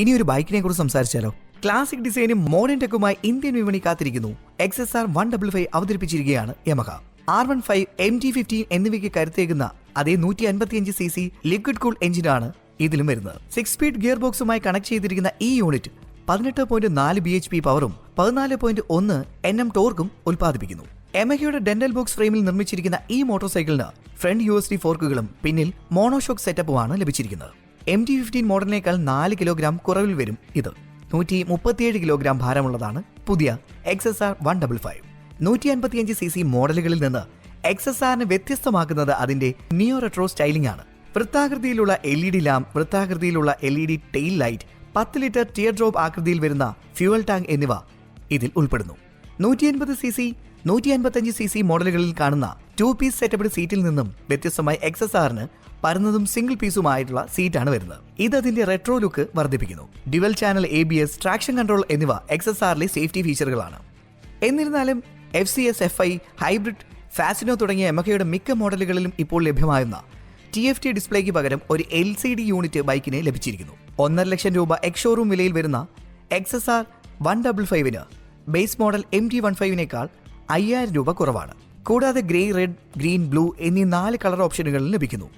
ഇനി ഒരു ബൈക്കിനെ കുറിച്ച് സംസാരിച്ചാലോ? ക്ലാസിക് ഡിസൈനും മോഡേൺ ടെക്കുമായി ഇന്ത്യൻ വിപണി കാത്തിരിക്കുന്നു. X S R one double five അവതരിപ്പിച്ചിരിക്കുകയാണ് Yamaha. R one five M T fifteen എന്നിവയ്ക്ക് കരുത്തേകുന്ന അതേ നൂറ്റി അൻപത്തിയഞ്ച് സി സി ലിക്വിഡ് കൂൾ എഞ്ചിനാണ് ഇതിലും വരുന്നത്. സിക്സ് സ്പീഡ് ഗിയർ ബോക്സുമായി കണക്ട് ചെയ്തിരിക്കുന്ന ഈ യൂണിറ്റ് പതിനെട്ട് പോയിന്റ് നാല് ബി എച്ച് പി പവറും പതിനാല് പോയിന്റ് ഒന്ന് എൻ എം ടോർക്കും ഉൽപ്പാദിപ്പിക്കുന്നു. എമഹയുടെ ഡെന്റൽ ബോക്സ് ഫ്രെയിമിൽ നിർമ്മിച്ചിരിക്കുന്ന ഈ മോട്ടോർ സൈക്കിളിന് ഫ്രണ്ട് യു എസ് ഡി ഫോർക്കുകളും പിന്നിൽ മോണോഷോക്ക് സെറ്റപ്പുമാണ് ലഭിച്ചിരിക്കുന്നത്. എം ടി ഫിഫ്റ്റീൻ മോഡലിനേക്കാൾ നാല് കിലോഗ്രാം കുറവിൽ വരും ഇത്. നൂറ്റി മുപ്പത്തിയേഴ് കിലോഗ്രാം ഭാരമുള്ളതാണ് പുതിയ X S R one double five നൂറ്റി അൻപത്തിയഞ്ച് സി സി മോഡലുകളിൽ നിന്ന് എക്സ് എസ് ആറിനെ വ്യത്യസ്തമാക്കുന്നത് അതിന്റെ നിയോ റെട്രോ സ്റ്റൈലിംഗ് ആണ്. വൃത്താകൃതിയിലുള്ള എൽ ഇ ഡി ലാം വൃത്താകൃതിയിലുള്ള L E D tail light പത്ത് ലിറ്റർ ടിയർ ഡ്രോപ്പ് ആകൃതിയിൽ വരുന്ന ഫ്യൂവൽ ടാങ്ക് എന്നിവ ഇതിൽ ഉൾപ്പെടുന്നു. നൂറ്റി അൻപത് സി സി നൂറ്റി അൻപത്തഞ്ച് സി സി മോഡലുകളിൽ കാണുന്ന ടു പീസ് സെറ്റപ്പ് സീറ്റിൽ നിന്നും വ്യത്യസ്തമായി എക്സസ് ആറിന് പരന്നതും സിംഗിൾ പീസുമായിട്ടുള്ള സീറ്റാണ് വരുന്നത്. ഇത് അതിന്റെ റെട്രോ ലുക്ക് വർദ്ധിപ്പിക്കുന്നു. Dual channel A B S traction control എന്നിവ എക്സസ് ആറിലെ സേഫ്റ്റി ഫീച്ചറുകളാണ് എന്നിരുന്നാലും F C S F I hybrid Fascino തുടങ്ങിയ എമകയുടെ മിക്ക മോഡലുകളിലും ഇപ്പോൾ ലഭ്യമാകുന്ന ടി എഫ് ടി ഡിസ്പ്ലേക്ക് പകരം ഒരു എൽ സി ഡി യൂണിറ്റ് ബൈക്കിന് ലഭിച്ചിരിക്കുന്നു. ഒന്നര ലക്ഷം രൂപ എക്സ് ഷോറൂം വിലയിൽ വരുന്ന X S R one double ഫൈവിന് base model M T one ഫൈവിനേക്കാൾ അയ്യായിരം രൂപ കുറവാണ്. കൂടാതെ ഗ്രേ റെഡ് ഗ്രീൻ ബ്ലൂ എന്നീ നാല് കളർ ഓപ്ഷനുകൾ ലഭിക്കുന്നു.